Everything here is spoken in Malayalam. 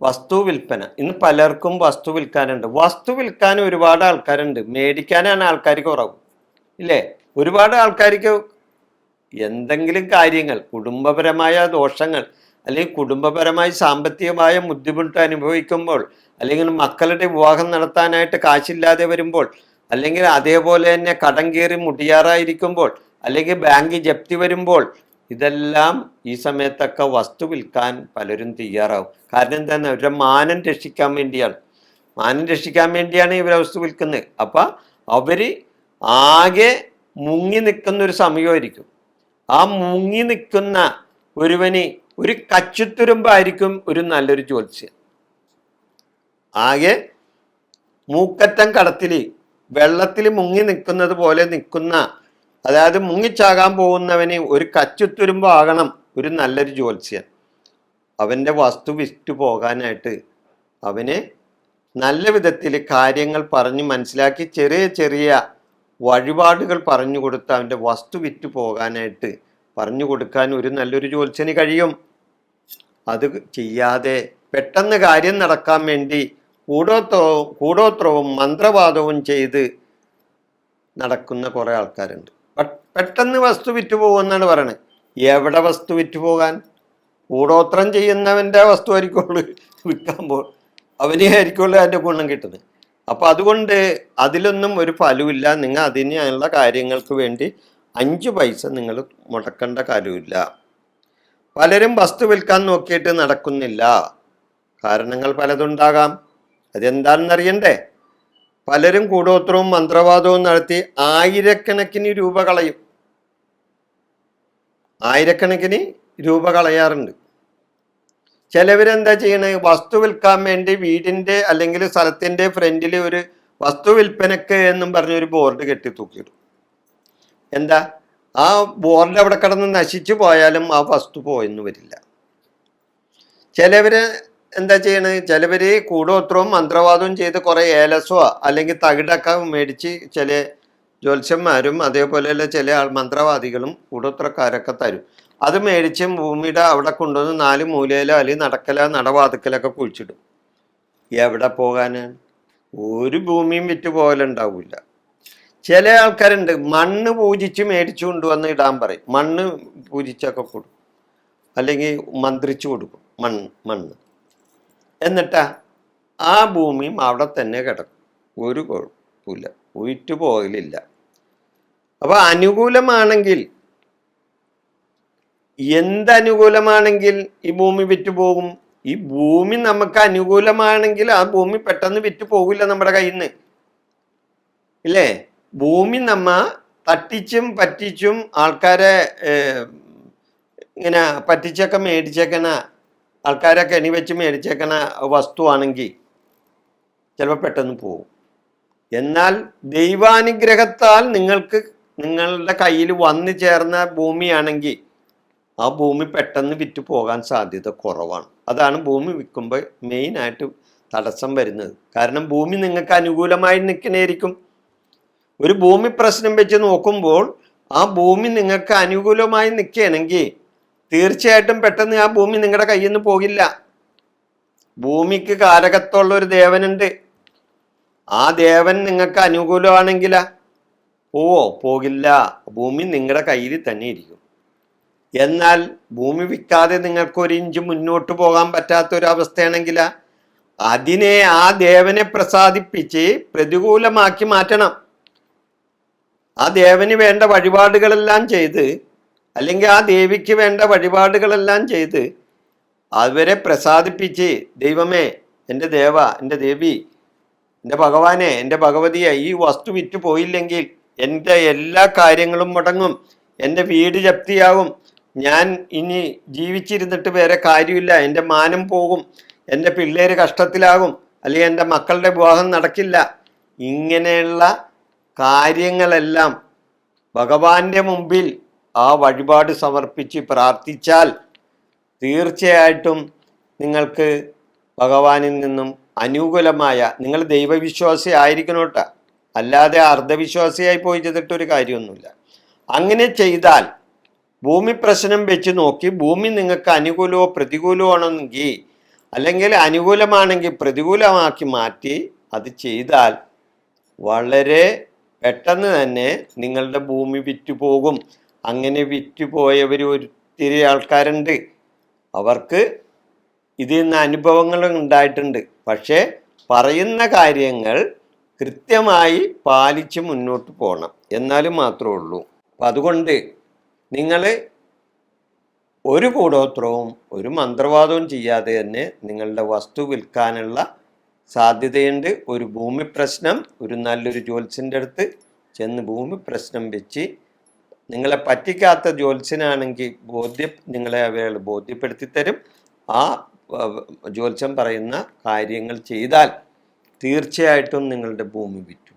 വസ്തു വിൽപ്പന. ഇന്ന് പലർക്കും വസ്തു വിൽക്കാനുണ്ട്. വസ്തു വിൽക്കാൻ ഒരുപാട് ആൾക്കാരുണ്ട്. മേടിക്കാനാണ് ആൾക്കാർ കുറവ്. ഇല്ലേ? ഒരുപാട് ആൾക്കാർക്ക് എന്തെങ്കിലും കാര്യങ്ങൾ കുടുംബപരമായ ദോഷങ്ങൾ അല്ലെങ്കിൽ കുടുംബപരമായി സാമ്പത്തികമായ ബുദ്ധിമുട്ട് അനുഭവിക്കുമ്പോൾ അല്ലെങ്കിൽ മക്കളുടെ വിവാഹം നടത്താനായിട്ട് കാശില്ലാതെ വരുമ്പോൾ അല്ലെങ്കിൽ അതേപോലെ തന്നെ കടം കയറി മുടിയാറായിരിക്കുമ്പോൾ അല്ലെങ്കിൽ ബാങ്ക് ജപ്തി വരുമ്പോൾ ഇതെല്ലാം ഈ സമയത്തൊക്കെ വസ്തു വിൽക്കാൻ പലരും തയ്യാറാവും. കാരണം എന്താണ്? അവരുടെ മാനം രക്ഷിക്കാൻ വേണ്ടിയാണ്. മാനം രക്ഷിക്കാൻ വേണ്ടിയാണ് ഇവർ വസ്തു വിൽക്കുന്നത്. അപ്പം അവർ ആകെ മുങ്ങി നിൽക്കുന്ന ഒരു സമയമായിരിക്കും. ആ മുങ്ങി നിൽക്കുന്ന ഒരുവന് ഒരു കച്ചുത്തുരുമ്പായിരിക്കും ഒരു നല്ലൊരു ജ്യോത്സ്യം. ആകെ മൂക്കറ്റം കടത്തിൽ വെള്ളത്തിൽ മുങ്ങി നിൽക്കുന്നത് പോലെ നിൽക്കുന്ന അതായത് മുങ്ങിച്ചാകാൻ പോകുന്നവന് ഒരു കച്ചുത്തുരുമ്പാകണം ഒരു നല്ലൊരു ജ്യോത്സ്യൻ. അവന്റെ വസ്തു വിറ്റു പോകാനായിട്ട് അവന് നല്ല വിധത്തിൽ കാര്യങ്ങൾ പറഞ്ഞ് മനസ്സിലാക്കി ചെറിയ ചെറിയ വഴിപാടുകൾ പറഞ്ഞു കൊടുത്ത് അവന്റെ വസ്തു വിറ്റു പോകാനായിട്ട് പറഞ്ഞു കൊടുക്കാൻ ഒരു നല്ലൊരു ജ്യോത്സ്യന് കഴിയും. അത് ചെയ്യാതെ പെട്ടെന്ന് കാര്യം നടക്കാൻ വേണ്ടി കൂടോത്രവും കൂടോത്രവും മന്ത്രവാദവും ചെയ്ത് നടക്കുന്ന കുറേ ആൾക്കാരുണ്ട്. പെട്ടെന്ന് വസ്തു വിറ്റു പോകുമെന്നാണ് പറയണത്. എവിടെ വസ്തു വിറ്റു പോകാൻ കൂടോത്രം ചെയ്യുന്നവന്റെ വസ്തു ആയിരിക്കുള്ളൂ വിൽക്കാൻ പോ അവനെ ആയിരിക്കുള്ളൂ അതിന്റെ ഗുണം കിട്ടുന്നത്. അപ്പം അതുകൊണ്ട് അതിലൊന്നും ഒരു ഫലമില്ല നിങ്ങൾ അതിനുള്ള കാര്യങ്ങൾക്ക് വേണ്ടി അഞ്ച് പൈസ നിങ്ങൾ മുടക്കേണ്ട കാര്യമില്ല. പലരും വസ്തു വിൽക്കാൻ നോക്കിയിട്ട് നടക്കുന്നില്ല. കാരണങ്ങൾ പലതുണ്ടാകാം. അതെന്താണെന്നറിയണ്ടേ പലരും കൂടോത്രവും മന്ത്രവാദവും നടത്തി ആയിരക്കണക്കിന് രൂപ കളയും. ആയിരക്കണക്കിന് രൂപ കളയാറുണ്ട്. ചിലവരെന്താ ചെയ്യണേ? വസ്തു വിൽക്കാൻ വേണ്ടി വീടിന്റെ അല്ലെങ്കിൽ സ്ഥലത്തിന്റെ ഫ്രണ്ടിൽ ഒരു വസ്തു വിൽപ്പനക്ക് എന്നും പറഞ്ഞൊരു ബോർഡ് കെട്ടി തൂക്കിയിടും. എന്താ? ആ ബോർഡ് അവിടെ കിടന്ന് നശിച്ചു പോയാലും ആ വസ്തു പോയെന്ന് വരില്ല. ചിലവര് എന്താ ചെയ്യണത് ചിലവര് കൂടോത്രവും മന്ത്രവാദവും ചെയ്ത് കുറേ ഏലസോ അല്ലെങ്കിൽ തകിടൊക്കെ മേടിച്ച് ചില ജ്യോത്സ്യന്മാരും അതേപോലെയുള്ള ചില ആൾ മന്ത്രവാദികളും കൂടോത്രക്കാരൊക്കെ തരും. അത് മേടിച്ച് ഭൂമിയുടെ അവിടെ കൊണ്ടുവന്ന് നാല് മൂലയിലോ അല്ലെങ്കിൽ നടക്കല നടവാതുക്കലൊക്കെ കുഴിച്ചിടും. എവിടെ പോകാനാണ് ഒരു ഭൂമിയും വിറ്റ് പോകലുണ്ടാവില്ല ചില ആൾക്കാരുണ്ട് മണ്ണ് പൂജിച്ച് മേടിച്ചു കൊണ്ടുവന്ന് ഇടാൻ പറയും. മണ്ണ് പൂജിച്ചൊക്കെ കൊടുക്കും. അല്ലെങ്കിൽ മന്ത്രിച്ചു കൊടുക്കും മണ്ണ് മണ്ണ്. എന്നിട്ടാ ആ ഭൂമിയും അവിടെ തന്നെ കിടക്കും. ഒരു കുഴപ്പമില്ല പോകലില്ല. അപ്പൊ അനുകൂലമാണെങ്കിൽ എന്തനുകൂലമാണെങ്കിൽ ഈ ഭൂമി വിറ്റുപോകും ഈ ഭൂമി നമുക്ക് അനുകൂലമാണെങ്കിൽ ആ ഭൂമി പെട്ടെന്ന് വിറ്റ് പോകില്ല നമ്മുടെ കയ്യിൽ നിന്ന് ഇല്ലേ? ഭൂമി നമ്മ തട്ടിച്ചും പറ്റിച്ചും ആൾക്കാരെ ഇങ്ങനെ പറ്റിച്ചൊക്കെ മേടിച്ചേക്കണ ആൾക്കാരെ കെണി വെച്ച് മേടിച്ചേക്കണ വസ്തുവാണെങ്കിൽ ചിലപ്പോൾ പെട്ടെന്ന് പോകും. എന്നാൽ ദൈവാനുഗ്രഹത്താൽ നിങ്ങൾക്ക് നിങ്ങളുടെ കയ്യിൽ വന്നു ചേർന്ന ഭൂമിയാണെങ്കിൽ ആ ഭൂമി പെട്ടെന്ന് വിറ്റ് പോകാൻ സാധ്യത കുറവാണ്. അതാണ് ഭൂമി വിൽക്കുമ്പോൾ മെയിനായിട്ട് തടസ്സം വരുന്നത്. കാരണം ഭൂമി നിങ്ങൾക്ക് അനുകൂലമായി നിൽക്കണേരിക്കും ഒരു ഭൂമി പ്രശ്നം വെച്ച് നോക്കുമ്പോൾ ആ ഭൂമി നിങ്ങൾക്ക് അനുകൂലമായി നിൽക്കുകയാണെങ്കിൽ തീർച്ചയായിട്ടും പെട്ടെന്ന് ആ ഭൂമി നിങ്ങളുടെ കയ്യിൽ നിന്ന് പോകില്ല. ഭൂമിക്ക് കാരകത്തുള്ള ഒരു ദേവനുണ്ട്. ആ ദേവൻ നിങ്ങൾക്ക് അനുകൂലമാണെങ്കിലാ? പോവോ? പോകില്ല. ഭൂമി നിങ്ങളുടെ കയ്യിൽ തന്നെ ഇരിക്കും. എന്നാൽ ഭൂമി വിൽക്കാതെ നിങ്ങൾക്ക് ഒരു ഇഞ്ച് മുന്നോട്ട് പോകാൻ പറ്റാത്ത ഒരു അവസ്ഥയാണെങ്കിൽ അതിനെ ആ ദേവനെ പ്രസാദിപ്പിച്ച് പ്രതികൂലമാക്കി മാറ്റണം. ആ ദേവന് വേണ്ട വഴിപാടുകളെല്ലാം ചെയ്ത് അല്ലെങ്കിൽ ആ ദേവിക്ക് വേണ്ട വഴിപാടുകളെല്ലാം ചെയ്ത് അവരെ പ്രസാദിപ്പിച്ച് ദൈവമേ എന്റെ ദേവ എന്റെ ദേവി എന്റെ ഭഗവാനെ എന്റെ ഭഗവതിയെ ഈ വസ്തു വിറ്റ് പോയില്ലെങ്കിൽ എന്റെ എല്ലാ കാര്യങ്ങളും മുടങ്ങും. എന്റെ വീട് ജപ്തിയാവും ഞാൻ ഇനി ജീവിച്ചിരുന്നിട്ട് വേറെ കാര്യമില്ല. എന്റെ മാനം പോകും. എന്റെ പിള്ളേര് കഷ്ടത്തിലാകും. അല്ലെങ്കിൽ എന്റെ മക്കളുടെ വിവാഹം നടക്കില്ല. ഇങ്ങനെയുള്ള കാര്യങ്ങളെല്ലാം ഭഗവാന്റെ മുമ്പിൽ ആ വഴിപാട് സമർപ്പിച്ച് പ്രാർത്ഥിച്ചാൽ തീർച്ചയായിട്ടും നിങ്ങൾക്ക് ഭഗവാനിൽ നിന്നും അനുകൂലമായ നിങ്ങൾ ദൈവവിശ്വാസി ആയിരിക്കണോട്ട അല്ലാതെ അർദ്ധവിശ്വാസിയായി പോയി ചെയ്തിട്ടൊരു കാര്യമൊന്നുമില്ല. അങ്ങനെ ചെയ്താൽ ഭൂമി പ്രശ്നം വെച്ച് നോക്കി ഭൂമി നിങ്ങൾക്ക് അനുകൂലമോ പ്രതികൂലമോ ആണെങ്കിൽ അല്ലെങ്കിൽ അനുകൂലമാണെങ്കിൽ പ്രതികൂലമാക്കി മാറ്റി അത് ചെയ്താൽ വളരെ പെട്ടെന്ന് തന്നെ നിങ്ങളുടെ ഭൂമി വിറ്റുപോകും അങ്ങനെ വിറ്റുപോയവർ ഒത്തിരി ആൾക്കാരുണ്ട്. അവർക്ക് ഇതിൽ നിന്ന് അനുഭവങ്ങൾ ഉണ്ടായിട്ടുണ്ട്. പക്ഷേ പറയുന്ന കാര്യങ്ങൾ കൃത്യമായി പാലിച്ച് മുന്നോട്ട് പോകണം എന്നാലും മാത്രമേ ഉള്ളൂ. അപ്പം അതുകൊണ്ട് നിങ്ങൾ ഒരു കൂടോത്രവും ഒരു മന്ത്രവാദവും ചെയ്യാതെ തന്നെ നിങ്ങളുടെ വസ്തു വിൽക്കാനുള്ള സാധ്യതയുണ്ട്. ഒരു ഭൂമി പ്രശ്നം ഒരു നല്ലൊരു ജ്യോത്സ്യന്റെ അടുത്ത് ചെന്ന് ഭൂമി പ്രശ്നം വെച്ച് നിങ്ങളെ പറ്റിക്കാത്ത ജ്യോത്സ്യനാണെങ്കിൽ ബോധ്യം നിങ്ങളെ അവരെ ബോധ്യപ്പെടുത്തി തരും ആ ജ്യോത്സ്യം പറയുന്ന കാര്യങ്ങൾ ചെയ്താൽ തീർച്ചയായിട്ടും നിങ്ങളുടെ ഭൂമി വിറ്റു.